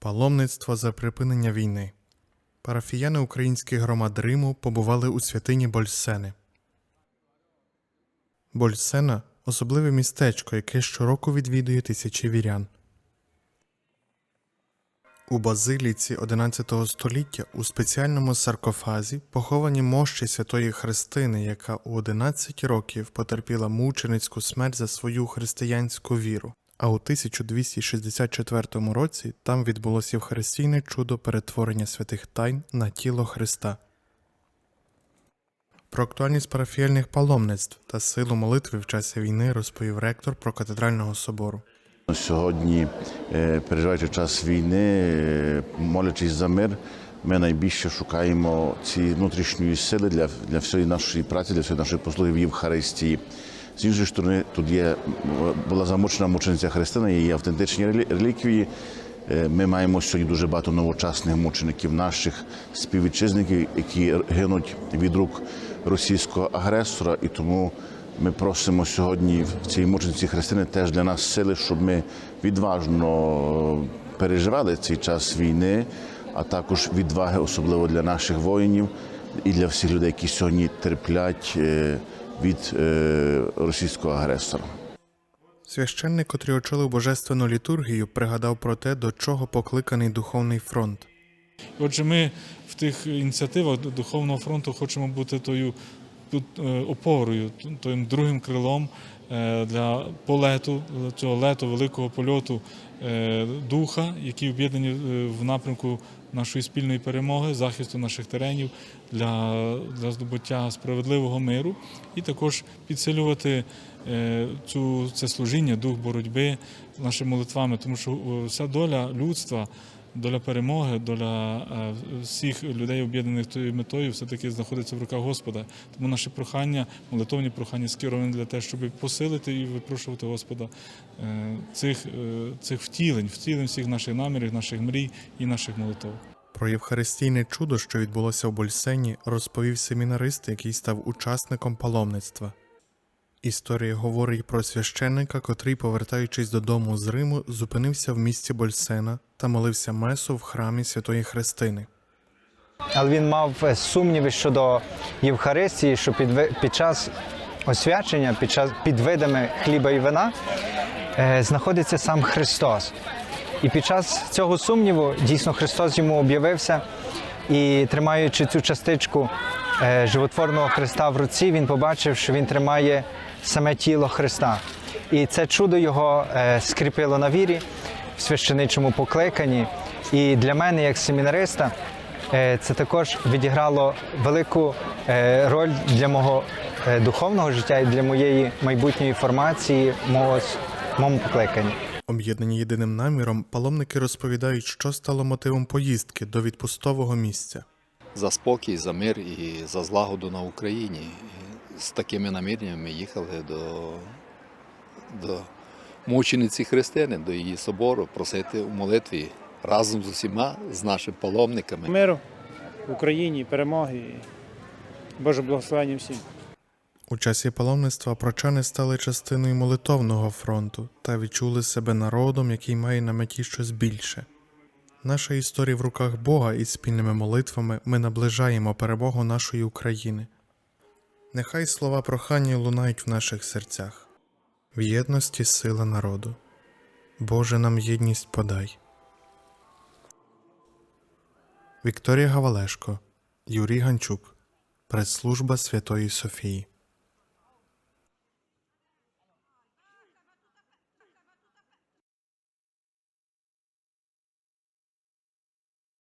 Паломництво за припинення війни. Парафіяни українських громад Риму побували у святині Больсени. Больсена особливе містечко, яке щороку відвідує тисячі вірян. У базиліці XI століття у спеціальному саркофазі поховані мощі святої Христини, яка у 11 років потерпіла мученицьку смерть за свою християнську віру. А у 1264 році там відбулося Євхаристійне чудо перетворення святих тайн на тіло Христа. Про актуальність парафіяльних паломництв та силу молитви в часі війни розповів ректор прокатедрального собору. Сьогодні, е, переживаючи час війни, е, молячись за мир, ми найбільше шукаємо ці внутрішньої сили для, для всієї нашої праці, для всієї нашої послуги в Євхаристії. З іншої сторони, тут є була замучена мучениця Христина, її автентичні релі- реліквії. Е, Ми маємо сьогодні дуже багато новочасних мучеників, наших співвітчизників, які гинуть від рук російського агресора, і тому ми просимо сьогодні в цій мучениці Христини теж для нас сили, щоб ми відважно переживали цей час війни, а також відваги, особливо для наших воїнів і для всіх людей, які сьогодні терплять е, від е, російського агресора. Священник, котрий очолив божественну літургію, пригадав про те, до чого покликаний духовний фронт. Отже, ми в тих ініціативах Духовного фронту хочемо бути тою опорою, тим другим крилом е, для полету, цього лету, великого польоту е, духа, які об'єднані е, в напрямку нашої спільної перемоги, захисту наших теренів для, для здобуття справедливого миру, і також підсилювати е, цю це служіння, дух боротьби нашими молитвами, тому що е, вся доля людства. Доля перемоги, доля е, всіх людей, об'єднаних тою метою, все-таки знаходиться в руках Господа. Тому наше прохання, молитовні прохання скеровані для того, щоб посилити і випрошувати Господа е, цих, е, цих втілень, втілень всіх наших намірів, наших мрій і наших молитов. Про євхаристійне чудо, що відбулося в Больсені, розповів семінарист, який став учасником паломництва. Історія говорить про священника, котрий, повертаючись додому з Риму, зупинився в місті Больсена та молився месу в храмі Святої Христини. Але він мав е, сумніви щодо Євхаристії, що під, під час освячення, під, час, під видами хліба і вина е, знаходиться сам Христос. І під час цього сумніву дійсно Христос йому об'явився і тримаючи цю частичку е, животворного Христа в руці, він побачив, що він тримає саме тіло Христа. І це чудо його е, скріпило на вірі в священичому покликанні. І для мене, як семінариста, Е, це також відіграло велику е, роль для мого е, духовного життя і для моєї майбутньої формації, мого моєму покликанні. Об'єднані єдиним наміром, паломники розповідають, що стало мотивом поїздки до відпустового місця. за спокій, за мир і за злагоду на Україні. З такими наміреннями їхали до, до мучениці Христини, до її собору, просити у молитві разом з усіма, з нашими паломниками. миру в Україні, перемоги. Боже благословення всім. У часі паломництва прочани стали частиною молитовного фронту та відчули себе народом, який має на меті щось більше. Наша історія в руках Бога і спільними молитвами ми наближаємо перемогу нашої України. Нехай слова прохання лунають в наших серцях. В єдності сила народу. Боже нам єдність подай. Вікторія Гавалешко, Юрій Ганчук, Прес-служба Святої Софії.